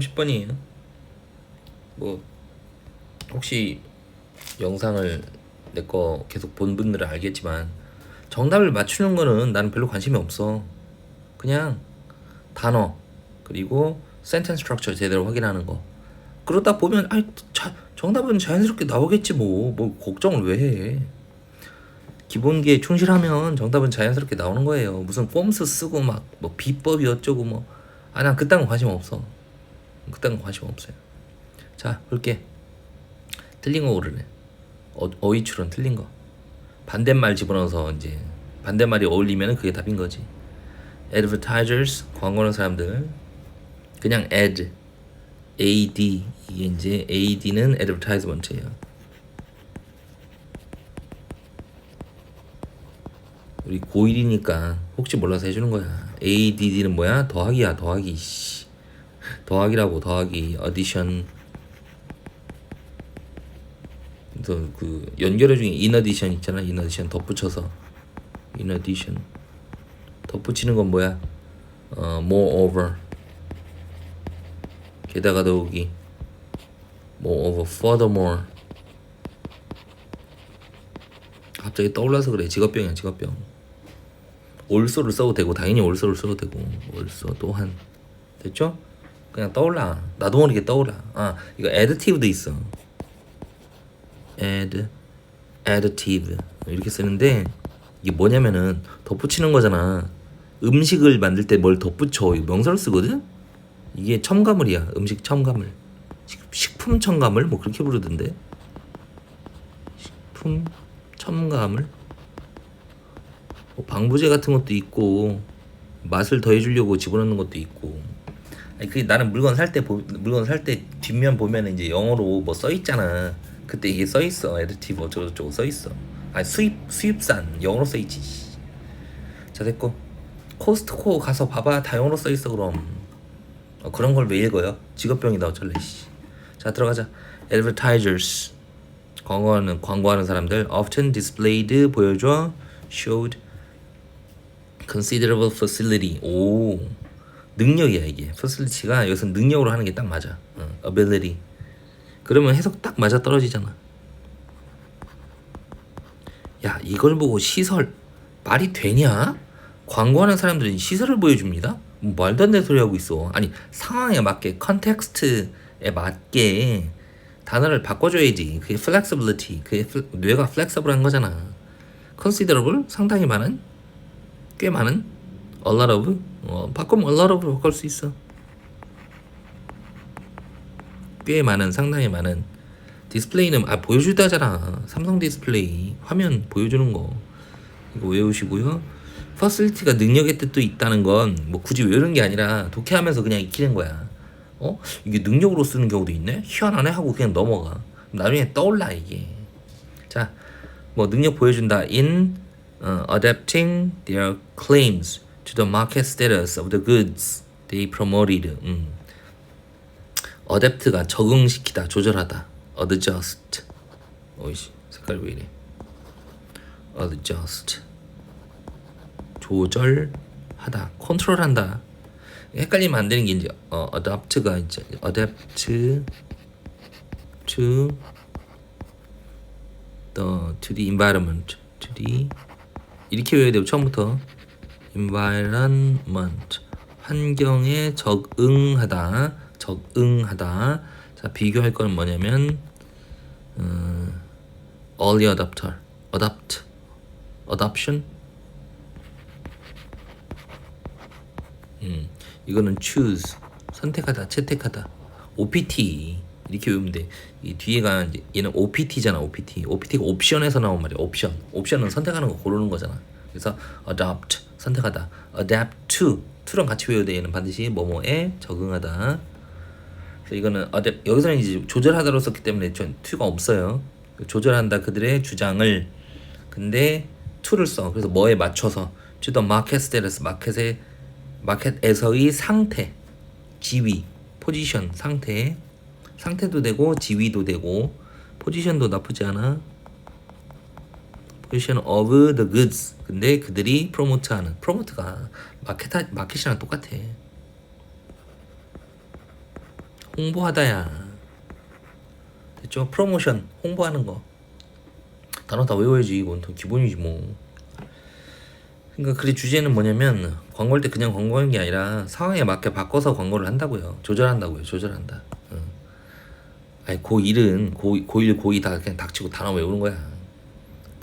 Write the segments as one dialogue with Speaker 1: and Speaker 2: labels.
Speaker 1: 30번이에요. 뭐 혹시 영상을 내 거 계속 본 분들은 알겠지만 정답을 맞추는 거는 나는 별로 관심이 없어. 그냥 단어 그리고 센텐스 스트럭처 제대로 확인하는 거. 그러다 보면 아 정답은 자연스럽게 나오겠지 뭐. 뭐 걱정을 왜 해. 기본기에 충실하면 정답은 자연스럽게 나오는 거예요. 무슨 폼스 쓰고 막 뭐 비법이 어쩌고 뭐. 아, 난 그딴 거 관심 없어. 그딴 거 관심 없어요. 자, 볼게. 틀린 거 고르래. 어, 어휘 추론 틀린 거. 반대말 집어넣어서 이제 반대말이 어울리면 그게 답인 거지. advertisers 광고하는 사람들 그냥 ad ad 이게 이제 ad는 advertisement예요. 우리 고1이니까 혹시 몰라서 해주는 거야. ADD는 뭐야? 더하기야, 더하기. 씨. 더하기라고, 더하기. 어디션. 또그 연결해 중에 인어디션 있잖아. 인어디션 덧붙여서. 인어디션. 덧붙이는 건 뭐야? 어, moreover. 게다가 더욱이. moreover, furthermore. 갑자기 떠올라서 그래. 직업병이야, 직업병. 올소를 써도 되고 당연히 올소를 써도 되고 올소 또한 됐죠? 그냥 떠올라. 나도 모르게 떠올라. 아 이거 additive도 있어. add additive. 이렇게 쓰는데 이게 뭐냐면은 덧붙이는 거잖아. 음식을 만들 때 뭘 덧붙여? 명사를 쓰거든? 이게 첨가물이야. 음식 첨가물. 식- 식품 첨가물? 뭐 그렇게 부르던데. 식품 첨가물? 뭐 방부제 같은 것도 있고 맛을 더해주려고 집어넣는 것도 있고 아니 그 나는 물건 살 때 물건 살 때 뒷면 보면 이제 영어로 뭐 써 있잖아. 그때 이게 써 있어. 에드티브 어쩌고 저쩌고 써 있어. 아니 수입 수입산. 영어로 써 있지 씨. 자 됐고. 코스트코 가서 봐봐. 다 영어로 써 있어 그럼. 어, 그런 걸 왜 읽어요? 직업병이다 어쩔래 씨. 자 들어가자. Advertisers. 광고하는 광고하는 사람들. Often displayed 보여줘. Showed. Considerable facility. 오 능력이야 이게. Facility가 여기서 능력으로 하는 게 딱 맞아. 어, ability. 그러면 해석 딱 맞아 떨어지잖아. 야 이걸 보고 시설 말이 되냐? 광고하는 사람들은 시설을 보여줍니다. 뭐 말도 안 되는 소리 하고 있어. 아니 상황에 맞게 컨텍스트에 맞게 단어를 바꿔줘야지. 그게 flexibility. 그게 플- 뇌가 flexible한 거잖아. considerable 상당히 많은 꽤 많은 a lot of 어, 바꾸면 of로 바꿀 수 있어. 꽤 많은 상당히 많은 디스플레이는 아 보여주다잖아. 삼성 디스플레이. 화면 보여주는 거. 이거 외우시고요. 퍼실리티가 능력의 뜻도 있다는 건 뭐 굳이 외우는 게 아니라 독해하면서 그냥 익히는 거야. 어? 이게 능력으로 쓰는 경우도 있네? 희한하네? 하고 그냥 넘어가. 나중에 떠올라 이게. 자 뭐 능력 보여준다. In 어, adapting their claims to the market status of the goods they promoted. 음. adapt가 적응시키다, 조절하다. adjust. 어이씨, 색깔 왜 이래? adjust. 조절하다, 컨트롤한다. 헷갈리면 안 되는 게 이제 어, adapt가 이제 adapt to the to the environment to the 이렇게 외워야 돼요 처음부터 environment 환경에 적응하다 적응하다 자 비교할 거는 뭐냐면 어, early adapter adapt adoption 음 이거는 choose 선택하다 채택하다 OPT 이렇게 외우면 돼. 이 뒤에가 이제 얘는 OPT잖아. OPT. OPT가 옵션에서 나온 말이야. 옵션. 옵션은 선택하는 거 고르는 거잖아. 그래서 adopt 선택하다. adapt to to랑 같이 돼. 얘는 반드시 뭐뭐에 적응하다. 그래서 이거는 adapt 여기서는 이제 조절하다로 썼기 때문에 전 to가 없어요. 조절한다 그들의 주장을 근데 to를 써. 그래서 뭐에 맞춰서 to the market status 마켓의 마켓에서의 상태, 지위, 포지션, 상태 상태도 되고 지위도 되고 포지션도 나쁘지 않아. 포지션 of the goods. 근데 그들이 프로모트하는 프로모트가 마켓 마켓이랑 똑같아. 홍보하다야. 됐죠? 프로모션 홍보하는 거. 단어 다 외워야지 이건 더 기본이지 뭐. 그러니까 그 주제는 뭐냐면 광고할 때 그냥 광고하는 게 아니라 상황에 맞게 바꿔서 광고를 한다고요. 조절한다고요. 조절한다. 어. 아니 고1은 고, 고1, 고2 다 그냥 닥치고 단어 외우는 거야.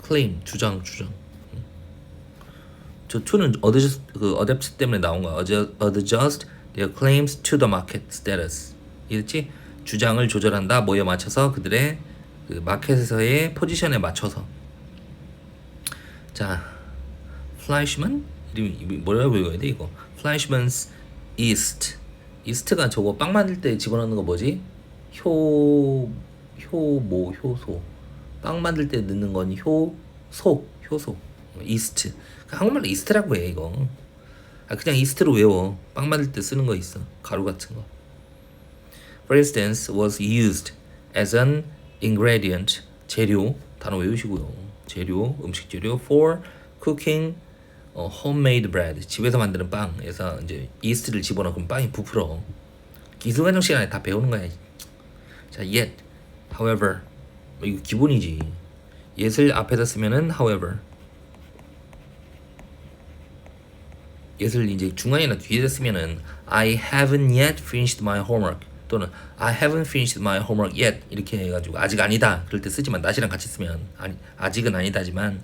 Speaker 1: 클레임, 주장, 주장. 응. 저 2는 adjust, 그 adapt 때문에 나온 거야. adjust, their claims to the market status. 이랬지? 주장을 조절한다. 뭐에 맞춰서 그들의 그 마켓에서의 포지션에 맞춰서. 자, 플라이시만 이름이 뭐라고 읽어야 돼 이거? 플라이시만's East. 이스트가 저거 빵 만들 때 집어넣는 거 뭐지? 효, 효, 뭐, 효소. 빵 만들 때 넣는 건 효소, 효소. 이스트. 한국말로 이스트라고 해, 이거. 아, 그냥 이스트로 외워. 빵 만들 때 쓰는 거 있어. 가루 같은 거. For instance, was used as an ingredient. 재료. 단어 외우시고요. 재료, 음식 재료. For cooking 어, homemade bread. 집에서 만드는 빵에서 이제 이스트를 집어넣으면 빵이 부풀어. 기술과정 시간에 다 배우는 거야. 자, yet, however, 뭐 이거 기본이지. yet을 앞에다 쓰면은 however. yet을 이제 중간이나 뒤에다 쓰면은 I haven't yet finished my homework. 또는 I haven't finished my homework yet. 이렇게 해가지고 아직 아니다. 그럴 때 쓰지만 not이랑 같이 쓰면 아니 아직은 아니다지만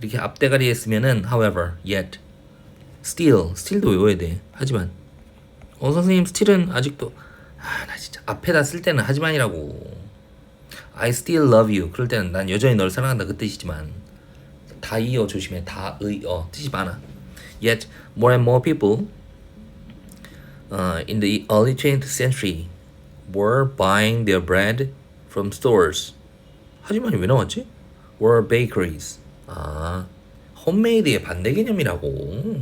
Speaker 1: 이렇게 앞대가리에 쓰면은 however yet. still still도 외워야 돼. 하지만 어 선생님 still은 아직도 아 나 진짜 앞에다 쓸 때는 하지만이라고 I still love you 그럴 때는 난 여전히 널 사랑한다 그 뜻이지만 다 이어 조심해 다의어 뜻이 많아 yet more and more people uh, in the early 20th century were buying their bread from stores 하지만이 왜 나왔지? were bakeries 아 홈메이드의 반대 개념이라고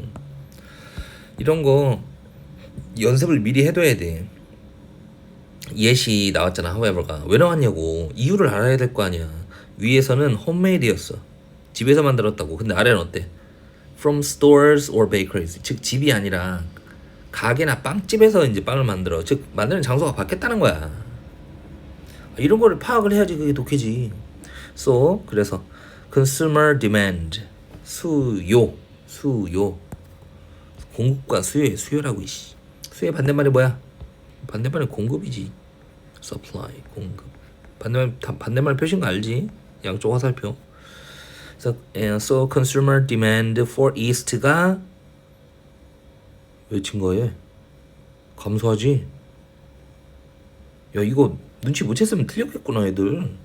Speaker 1: 이런 거 연습을 미리 해둬야 돼 예시 나왔잖아 however가. 왜 나왔냐고. 이유를 알아야 될 거 아니야. 위에서는 홈메이드였어. 집에서 만들었다고. 근데 아래는 어때? From stores or bakeries. 즉 집이 아니라 가게나 빵집에서 이제 빵을 만들어. 즉 만드는 장소가 바뀌었다는 거야. 이런 거를 파악을 해야지 그게 독해지. So 그래서 consumer demand. 수요. 수요. 공급과 수요의 수요라고 이씨. 수요의 반대말이 뭐야? 반대말이 공급이지 supply 공급. 반대말 다- 반대말 표시인 거 알지? 양쪽 화살표. So, so consumer demand for east가 왜 증가해 감소하지? 야 이거 눈치 못 챘으면 틀렸겠구나 애들.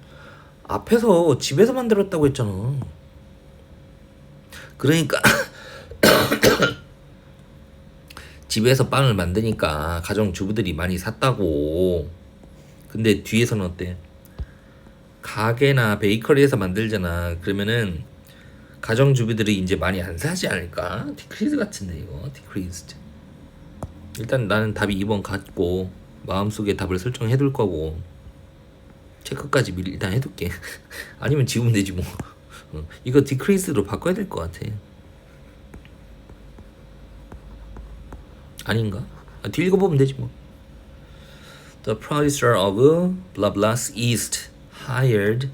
Speaker 1: 앞에서 집에서 만들었다고 했잖아. 그러니까 집에서 빵을 만드니까 가정 주부들이 많이 샀다고. 근데 뒤에서는 어때? 가게나 베이커리에서 만들잖아. 그러면은 가정주부들이 이제 많이 안 사지 않을까? 디크리즈 같은데 이거 디크리즈드. 일단 나는 답이 2번 같고 마음속에 답을 설정해 둘 거고 체크까지 미리 일단 해둘게. 아니면 지우면 되지 뭐. 어, 이거 디크리즈로 바꿔야 될 것 같아. 아닌가? 아, 뒤 읽어보면 되지 뭐. The producer of blah blah's East hired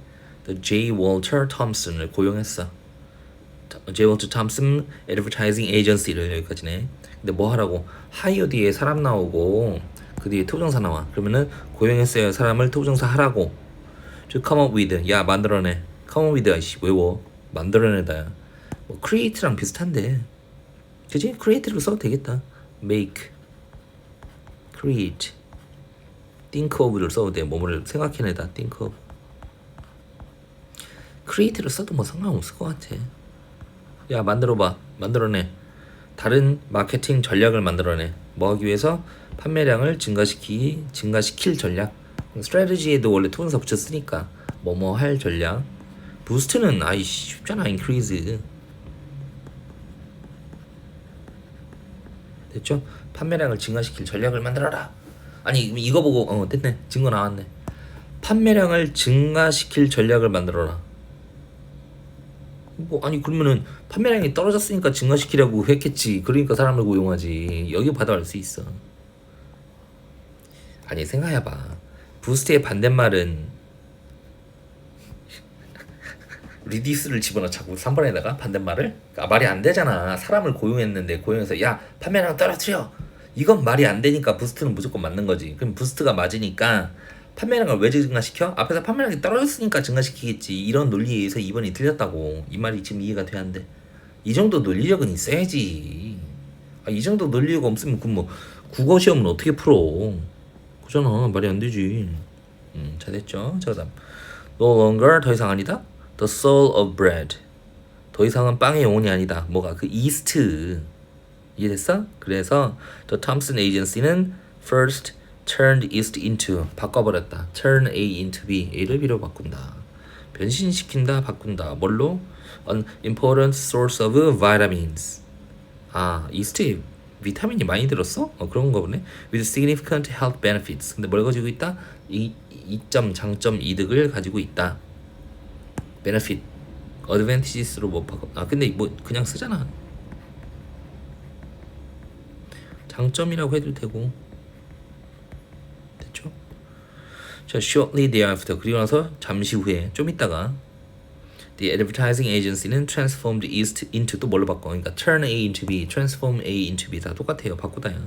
Speaker 1: the J. Walter Thompson을 고용했어. J. Walter Thompson Advertising Agency를 여기까지네. 근데 뭐 하라고? hire 뒤에 사람 나오고 그 뒤에 투부정사 나와. 그러면은 고용했어요. 사람을 투부정사 하라고. 저 come up with 야 만들어내. come up with 아이씨 외워. 만들어내다. 뭐 create랑 비슷한데. 그지? create로 써도 되겠다. make, create, think of를 써도 돼. 뭐뭐를 생각해내다. think of. create를 써도 뭐 상관없을 것 같아. 야 만들어봐. 만들어내. 다른 마케팅 전략을 만들어내. 뭐 하기 위해서 판매량을 증가시키 증가시킬 전략. 스트래티지에도 원래 투문사 붙였으니까 뭐뭐 할 전략. 부스트는 아이 쉽잖아. increase. 됐죠? 판매량을 증가시킬 전략을 만들어라. 아니 이거 보고 어 됐네 증거 나왔네. 판매량을 증가시킬 전략을 만들어라. 뭐 아니 그러면은 판매량이 떨어졌으니까 증가시키려고 했겠지. 그러니까 사람을 고용하지. 여기 알수 있어. 아니 생각해봐 부스트의 반대말은 리디스를 집어넣어 자꾸 3번에다가 반대말을 아, 말이 안 되잖아 사람을 고용했는데 고용해서 야 판매량 떨어뜨려 이건 말이 안 되니까 부스트는 무조건 맞는 거지. 그럼 부스트가 맞으니까 판매량을 왜 증가시켜? 앞에서 판매량이 떨어졌으니까 증가시키겠지. 이런 논리에 의해서 2번이 틀렸다고. 이 말이 지금 이해가 돼야한데. 이 정도 논리력은 있어야지. 아, 이 정도 논리력 없으면 그뭐 국어 시험은 어떻게 풀어? 그잖아. 말이 안 되지. 음, 잘 됐죠? 자 다음. No longer 더 이상 아니다? The soul of bread. 더 이상은 빵의 영혼이 아니다. 뭐가? 그 이스트 이해됐어? 그래서 the Thompson agency는 first turned east into 바꿔버렸다 turn A into B A를 B로 바꾼다 변신시킨다 바꾼다 뭘로? an important source of vitamins 아 이스트에 비타민이 많이 들었어? 어 그런 거 보네 with significant health benefits 근데 뭘 가지고 있다? 이 이점 장점 이득을 가지고 있다 benefit advantages로 뭐 바꿔 아 근데 뭐 그냥 쓰잖아 장점이라고 해도 되고 됐죠? 자 shortly thereafter 그리고 나서 잠시 후에 좀 있다가 The advertising agency는 transformed east into 또 뭘로 바꿔? 그러니까 turn A into B, transform A into B 다 똑같아요. 바꾸다야.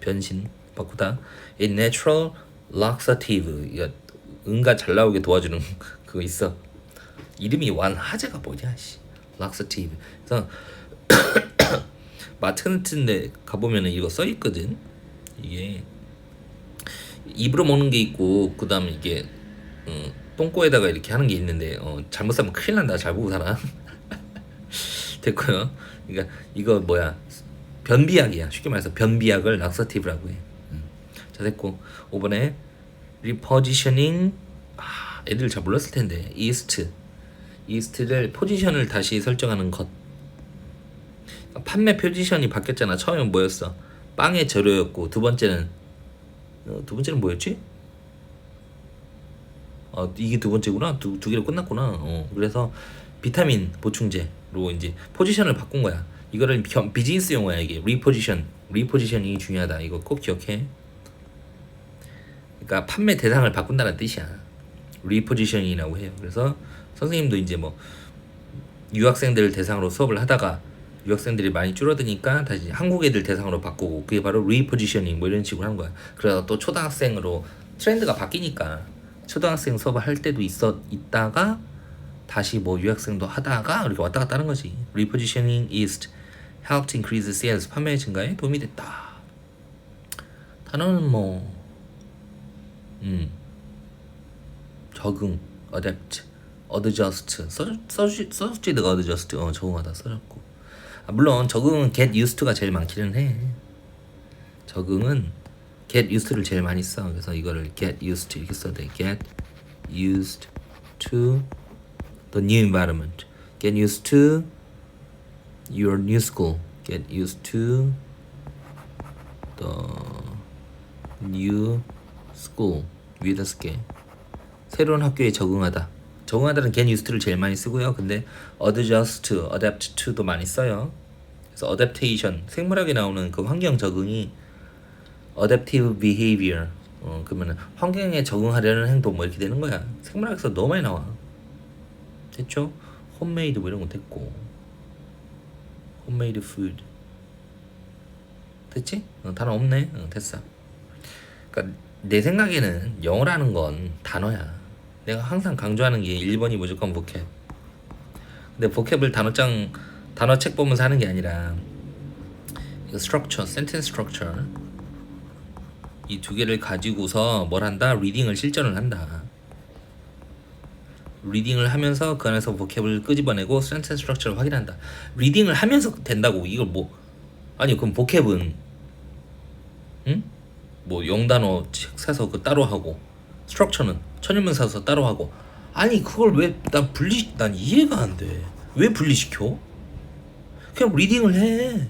Speaker 1: 변신 바꾸다. A natural laxative 이거 응가 잘 나오게 도와주는 그거 있어. 이름이 완하제가 뭐냐? 씨. laxative. 그래서 마트 같은 데 가보면은 이거 써 있거든. 이게 입으로 먹는 게 있고 그다음에 이게 음, 똥꼬에다가 이렇게 하는 게 있는데 어, 잘못 사면 큰일 난다. 잘 보고 살아. 됐고요. 그러니까 이거 뭐야 변비약이야. 쉽게 말해서 변비약을 락사티브라고 해. 음. 자 됐고 5번에 리포지셔닝 아, 애들 잘 몰랐을 텐데 이스트 이스트를 포지션을 다시 설정하는 것 판매 포지션이 바뀌었잖아. 처음엔 뭐였어? 빵의 재료였고 두 번째는 어, 두 번째는 뭐였지? 어 이게 두 번째구나? 두, 두 개로 끝났구나. 어 그래서 비타민 보충제로 이제 포지션을 바꾼 거야. 이거를 겸- 비즈니스 용어야 이게. 리포지션. 리포지션이 중요하다. 이거 꼭 기억해. 그러니까 판매 대상을 바꾼다는 뜻이야. 리포지션이라고 해요. 그래서 선생님도 이제 뭐 유학생들 대상으로 수업을 하다가 유학생들이 많이 줄어드니까 다시 한국 애들 대상으로 바꾸고 그게 바로 리포지셔닝 뭐 이런 식으로 하는 거야. 그러다 또 초등학생으로 트렌드가 바뀌니까 초등학생 수업을 할 때도 있어 있다가 다시 뭐 유학생도 하다가 이렇게 왔다 갔다 하는 거지. Repositioning is helped increase sales 판매 증가에 도움이 됐다. 단어는 뭐 음. 적응, adapt, adjust 써 써주 써줬지 내가 adjust 어 적응하다 써줬고 아, 물론 적응은 get used to가 제일 많기는 해 적응은 get used to를 제일 많이 써 그래서 이거를 get used to 이렇게 써야 돼 get used to the new environment get used to your new school get used to the new school 위에다 쓸게 새로운 학교에 적응하다. 적응하다는 get used를 제일 많이 쓰고요. 근데 adjust, adapt to도 많이 써요. 그래서 adaptation, 생물학에 나오는 그 환경 적응이 adaptive behavior. 어, 그러면은 환경에 적응하려는 행동 뭐 이렇게 되는 거야. 생물학에서 너무 많이 나와. 됐죠? homemade 뭐 이런 거 됐고. homemade food. 됐지? 어, 단어 없네. 어, 됐어. 그러니까 내 생각에는 영어라는 건 단어야. 내가 항상 강조하는 게 1번이 무조건 보캡. 근데 보캡을 단어장 단어 책 보면서 하는 게 아니라 이거 structure, sentence structure 이두 개를 가지고서 뭘 한다? 리딩을 실전을 한다. 리딩을 하면서 그 안에서 보캡을 끄집어내고 sentence structure를 확인한다. 리딩을 하면서 된다고 이걸 뭐 아니 그럼 보캡은 응? 뭐 영단어 책 사서 그 따로 하고 스트럭처는 천연문 사서 따로 하고 아니 그걸 왜 난 분리 난 이해가 안 돼. 왜 분리시켜? 그냥 리딩을 해.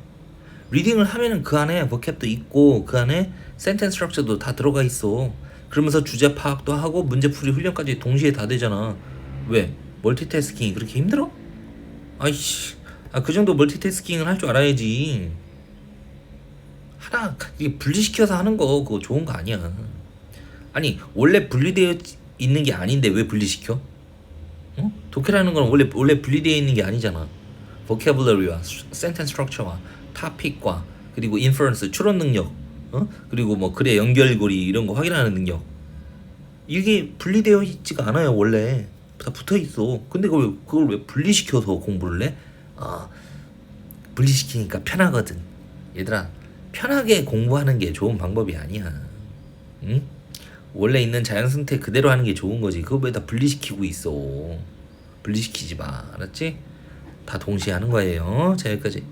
Speaker 1: 리딩을 하면은 그 안에 버캡도 있고 그 안에 센텐스 스트럭처도 다 들어가 있어. 그러면서 주제 파악도 하고 문제풀이 훈련까지 동시에 다 되잖아. 왜? 멀티태스킹이 그렇게 힘들어? 아이씨. 아, 그 정도 멀티태스킹을 할 줄 알아야지. 하나 이게 분리시켜서 하는 거 그거 좋은 거 아니야. 아니 원래 분리되어 있는 게 아닌데 왜 분리시켜? 어? 독해라는 건 원래 원래 분리되어 있는 게 아니잖아. vocabulary와 sentence structure와 topic과 그리고 inference 추론 능력, 어? 그리고 뭐 글의 연결고리 이런 거 확인하는 능력. 이게 분리되어 있지가 않아요 원래 다 붙어 있어. 근데 그걸 그걸 왜 분리시켜서 공부를 해? 아 분리시키니까 편하거든. 얘들아 편하게 공부하는 게 좋은 방법이 아니야. 응? 원래 있는 자연 상태 그대로 하는 게 좋은 거지. 그거 왜 다 분리시키고 있어? 분리시키지 마. 알았지? 다 동시에 하는 거예요. 자 여기까지.